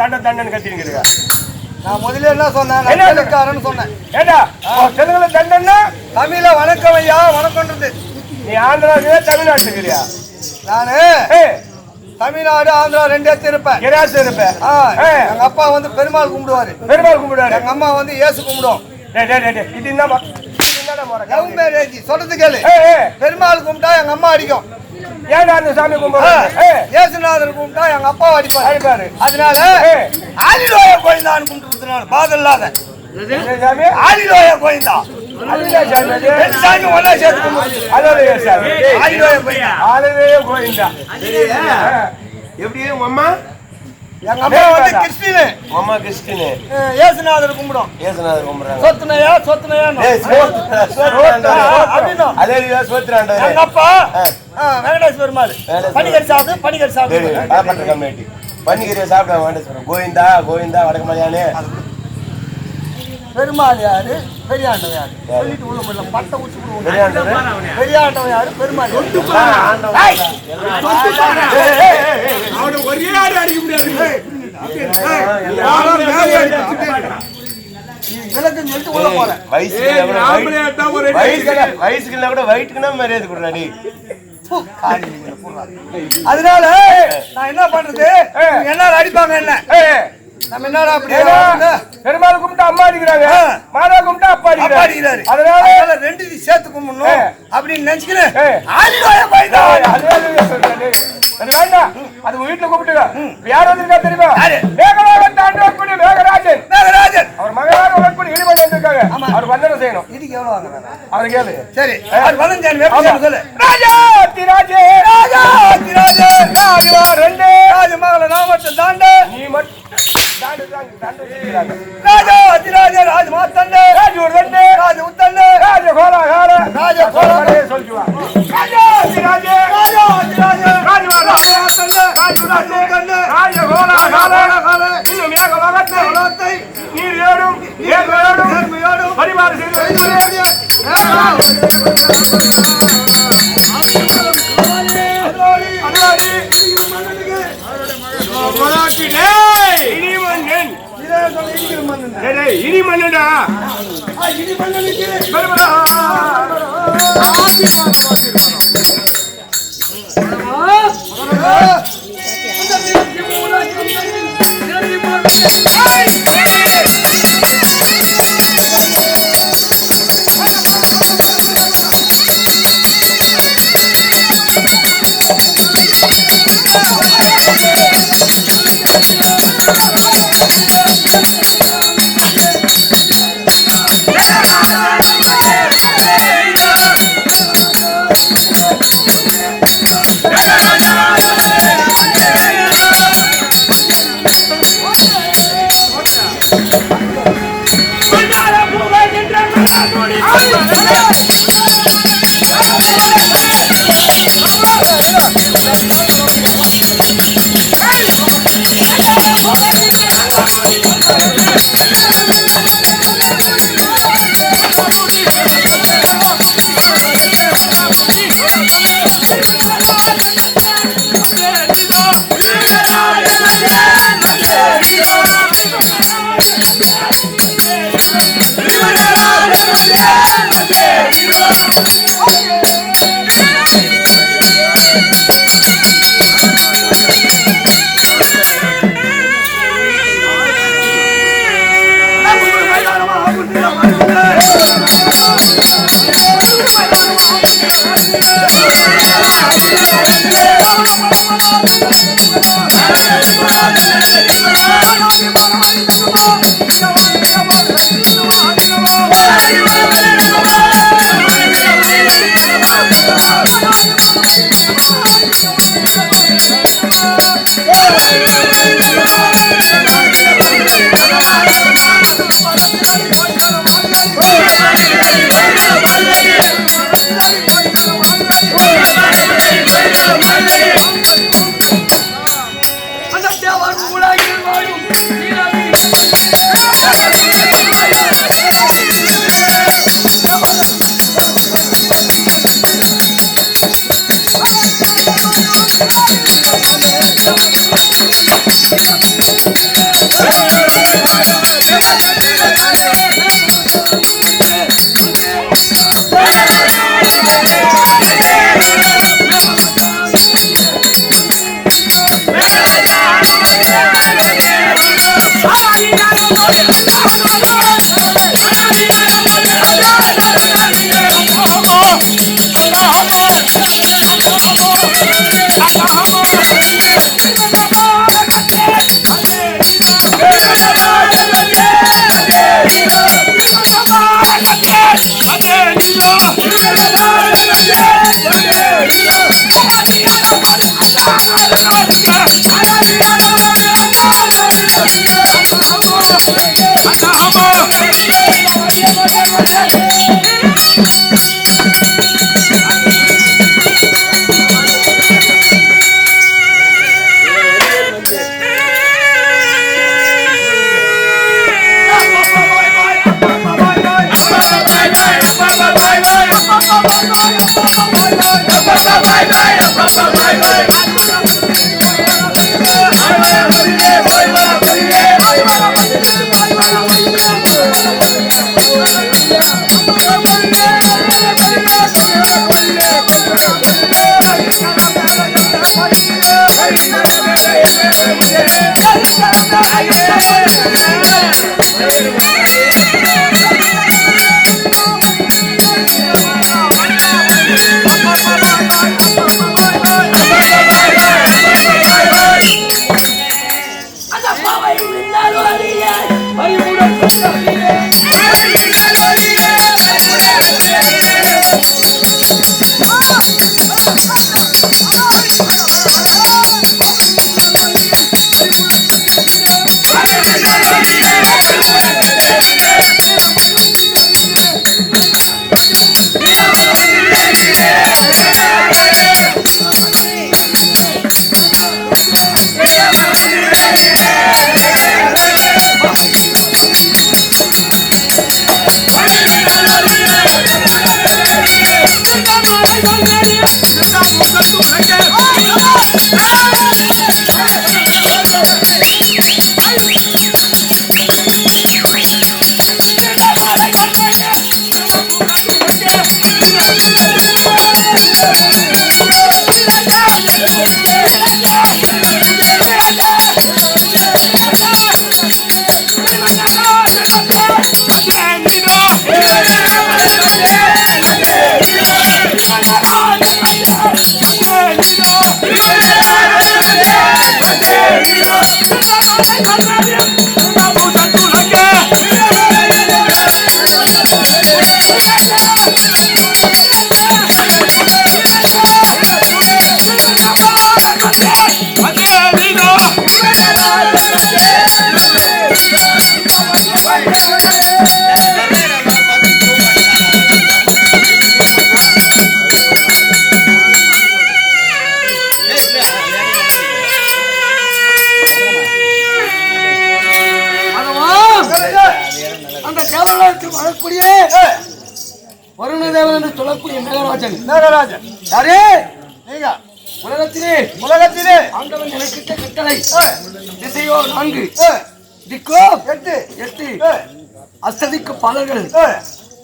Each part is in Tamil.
தண்டை தண்டைன்னு கத்திருக்கிறீங்க நான் முதல்ல என்ன சொன்னேன்? என்ன? சொன்னேன். ஏண்டா? தெலுங்குல தண்டன்னா? தமிழ வணக்கம் ஐயா வணக்கம்ன்றது. நீ ஆந்திராவுக்கு தமிழ்நாட்டுக்குறியா நானு தமிழ்நாடு ஆந்திரா ரெண்டே இருப்பேன். கிராஸ் இருப்ப ஆ, ஏய். எங்க அப்பா வந்து பெருமாள் கும்பிடுவாரு. பெருமாள் கும்பிடுவாரு. எங்க அம்மா வந்து டேய், டேய் இது என்ன ம- இது என்னடா முறை? லவ் மேரேஜ் சொல்றது கேளு. பெருமாள் கும்பிட்டா எங்க அம்மா அடிக்கும். அந்த சாமி ஏய் இயேசுநாதர் கும்பிட்டா எங்க அப்பா அடிப்பாரு. அடிப்பாரு. அதனால. ஆலிலோய கோயிந்தான்னு கும்பிட்டுறதுனால பாதம் இல்லாத. ஆலிலோய அது என்ன சாமி ஒன்னா சேர்த்து ஏன் சாமி ஆளுவே கோயிந்தா எப்படி உங்க அம்மா எங்க அம்மா வந்து கிறிஸ்டினு அம்மா கிறிஸ்டின் கும்பிடும் ஏசுநாதர் கும்பிடுறாங்க சொத்துனையா சொத்துனையா. எங்க அப்பா வெங்கடேஷ் பெருமாள் பனிகர் சாப்பிடு சொல்றேன். கோவிந்தா கோவிந்தா வடக்கு மலையானே பெருமாள் யாரு? பெரியாண்டவன் யாரு? சொல்லிட்டு உள்ள போயிடலாம். பட்டை ஊசி. பெரியாண்டவன்? யாரு? பெருமாள் யாரு? எல்லாம் ஆண்டவன். ஏய், விளக்குன்னு சொல்லிட்டு உள்ள போறேன் வயசுக்கு கூட வயிற்றுக்குன்னா மரியாதை கொடுறாடி அதனால நான் என்ன பண்றது? என்ன அடிப்பாங்க என்ன? நம்ம என்னடா அப்படி பெருமாள் கும்பிட்டா அம்மா அடிக்கிறாங்க. மாதா கும்பிட்டா அப்பா அடிக்கிறாரு. அதனால ரெண்டு சேர்த்து கும்பிடணும். அப்படின்னு நினைச்சுக்கிறேன் அது வேண்டாம் அது வீட்டுல கூப்பிட்டுங்க யார் வந்திருக்கா தெரியுமா? யாரு? மேகலாக தாண்டி வரக்கூடிய மேகராஜன். நாகராஜன் அவர் மகளாக வரக்கூடிய இடிமன் வந்திருக்காங்க அவர் வந்தனம் செய்யணும். இதுக்கு எவ்வளவு வாங்குறாங்க அவர் கேளு. சரி. வளர்ந்தேன் வேப்ப சொல்லு. ராஜா. திராஜே ராஜா. திராஜே ராஜா ரெண்டு. ராஜமகள நாமத்தை தாண்ட. நீ மட்டும். ராஜா அதிராஜ ராஜ மாத்தண்ட ராஜு ரெண்டு. ராஜ உத்தண்ட. ராஜ கோலா கால ராஜ கால. சொல்லுவா நீர் ஏடும் ஏர் ஏடும் நேர்மையோடும் பரிமாறு செய்து இனிமன்னன் டேய், டேய், இனிமன்னன்டா பெருமளா. Thank Thank you. அந்த மேகராஜன் நாகராஜன் யாரே? நீங்க. உலகத்திலே உலகத்திலே. ஆண்டவன் எனக்கிட்ட கட்டளை. திசையோ நான்கு. திக்கோ? எட்டு. எட்டு. அஸ்ததிக்கு பலர்கள். ஏ,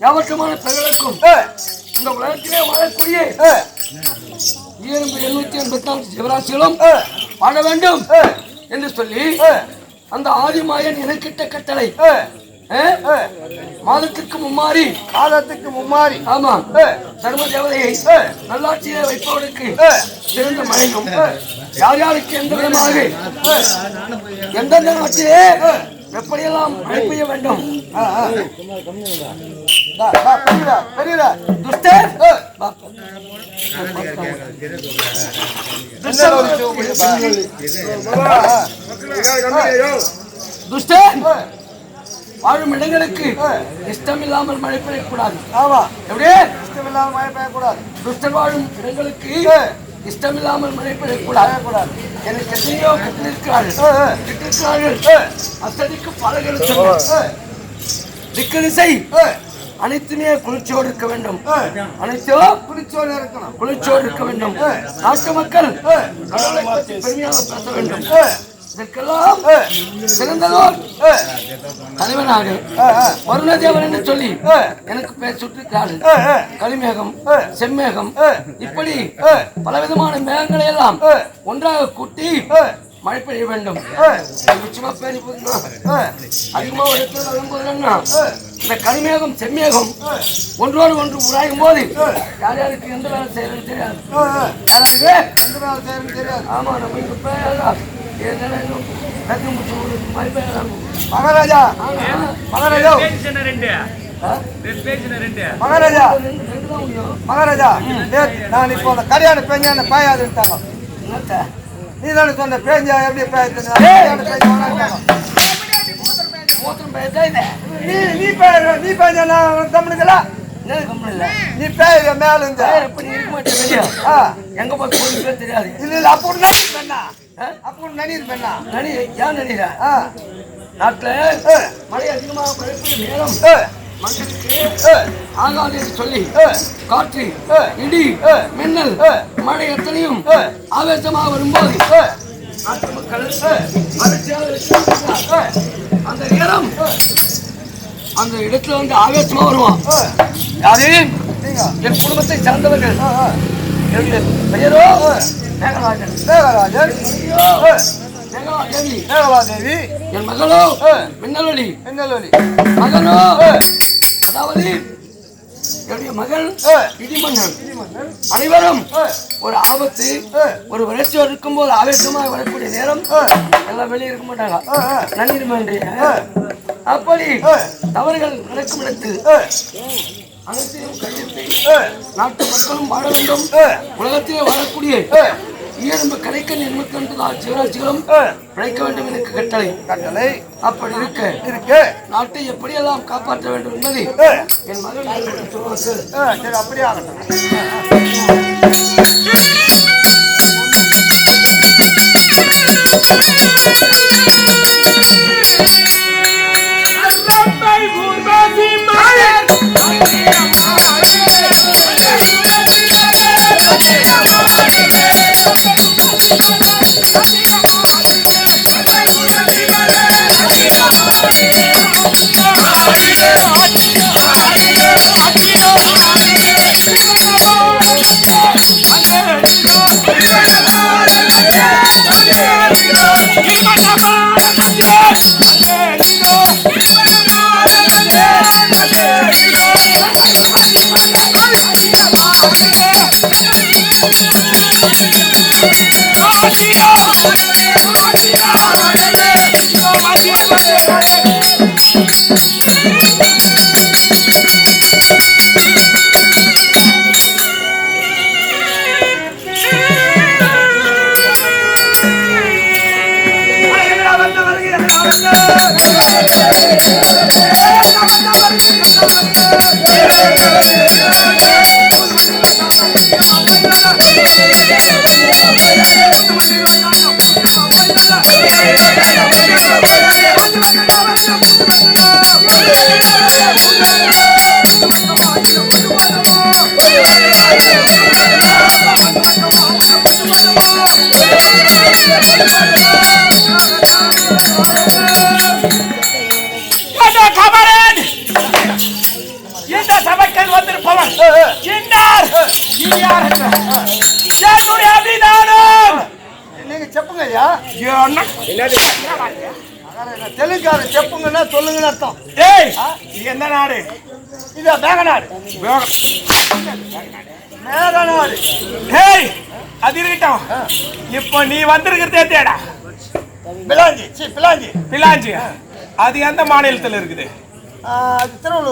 யாவற்றமான பெண்களுக்கும் இந்த உலகத்திலே வாழக்கூடிய எழுநூத்தி எண்பத்தி நாலு சிவராசிகளும் வாழ வேண்டும் என்று சொல்லி அந்த ஆதிமாயன் எனக்கிட்ட கட்டளை. மாதத்திற்கு மும்மாறி காலத்துக்கு மும்மாறி ஆமா. தர்ம தேவதையை நல்லாட்சியை வைப்பவருக்கு ஏ, சிறந்த மழையும் யார் யாருக்கு எந்த விதமாக எந்தெந்த நாட்டிலே எப்படியெல்லாம் மழை பெய்ய வேண்டும். துஷ்டர். துஷ்டர். வாழும் இடங்களுக்கு ஏ. இஷ்டமில்லாமல் மழை பெய்யக்கூடாது. ஆமா. எப்படி? இஷ்டமில்லாம மழை பெய்யக்கூடாது. துஷ்டர் வாழும் இடங்களுக்கு ஏ. இஷ்டமில்லாமல் மழை பெய்யக்கூடாது. எனக்கு எத்தனையோ கட்டிருக்கிறார்கள். கட்டிருக்கிறார்கள். அத்தனைக்கு பலர்கள் ஏ, திக்கு திசை ஏ, அனைத்துமே குளிர்ச்சியோடு இருக்க வேண்டும். அனைத்தும் குளிச்சோடு இருக்கணும். குளிர்ச்சியோடு இருக்க வேண்டும். நாட்டு மக்கள் கடவுளை பற்றி பெருமையாக பேச வேண்டும். இதற்கெல்லாம் சிறந்ததோர் தலைவனாக வருணதேவன் என்று சொல்லி எனக்கு பெயர் சுட்டிருக்கிறார்கள் கலிமேகம் செம்மேகம் இப்படி பலவிதமான மேகங்களை எல்லாம் ஒன்றாக கூட்டி மழை பெய்ய வேண்டும். நிச்சயமா பேணி போதுமா? அதிகமா ஒரு இடத்துல வரும்போதுன்னா இந்த கரிமேகம் செம்மேகம் ஒன்றோடு ஒன்று உராயும் போது யார் யாருக்கு எந்த வேலை செய்யறது தெரியாது. யாராருக்கு எந்த நாள் செய்யணும் தெரியாது. ஆமா நம்ம இங்க மகாராஜா! மகாராஜா! மகாராஜா! மகாராஜா! நான் இப்போ அந்த கரையான பெஞ்சான பாயாதுன்ட்டாங்க என்னத்த? நீ தானே சொன்ன பேஞ்சா எப்படி நீ நீ பேய நீ பேஞ்சா நான் தம்முனுக்கல என்ன கம்பெனி இல்லை நீ பேய மேல இருந்து. எங்க போய் போய் தெரியாது. இல்ல இல்ல அப்போ நனி பெண்ணா? நனி ஏன் ஆ. நாட்டுல மழை அதிகமாக நேரம் மக்களுக்கு ஏ, ஆகாது என்று சொல்லி காற்று இடி மின்னல் மழை எத்தனையும் ஆவேசமாக வரும்போது நாட்டு மக்கள். அந்த நேரம் அந்த இடத்துல வந்து ஆவேசமா வருவான் யாரு? என் குடும்பத்தை சார்ந்தவர்கள். என்னுடைய பெயரோ? மேகராஜன் மேகராஜன் மேகலாதேவி என் மகளோ ஏ. மின்னலொளி. என்னலி மகனோ அதாவது என்னுடைய மகள். இடிமன்னன். அனைவரும் ஒரு ஆபத்து. ஒரு வளர்ச்சி இருக்கும்போது ஆவேசமாக வரக்கூடிய நேரம். எல்லாம் வெளியே இருக்க மாட்டாங்க. நன்னீர் மன்றி அப்படி. தவறுகள் நடக்கும் இடத்தில் அனைத்தையும் கண்டித்து நாட்டு மக்களும் வாழ வேண்டும். உலகத்திலே வாழக்கூடிய இயல்பு கடைக்க நிர்மிக்கின்ற சிவராட்சிகளும் ஏ. பிழைக்க வேண்டும் எனக்கு கட்டளை. கட்டளை. அப்படி இருக்க. இருக்கு. நாட்டை எப்படியெல்லாம் காப்பாற்ற வேண்டும் என்பதை என் மகள் என்னிடம் சொல்வார்கள் அப்படியே ஆகட்டும். என்ன Oh, இந்த சபைக்கு வந்திருப்பவன் இன்னார் చెప్పుంగ తెలుగు చెప్పుంగనా తొలుగున అర్థం ఎంత నాడు ఇదా బేగనాడు மேலானவர் டேய் அது இருக்கட்டும் இப்போ நீ வந்திருக்கிறதே தேடா பிலாஞ்சி சி பிலாஞ்சி பிலாஞ்சி அது எந்த மாநிலத்தில் இருக்குது? அது திருவள்ளூர்.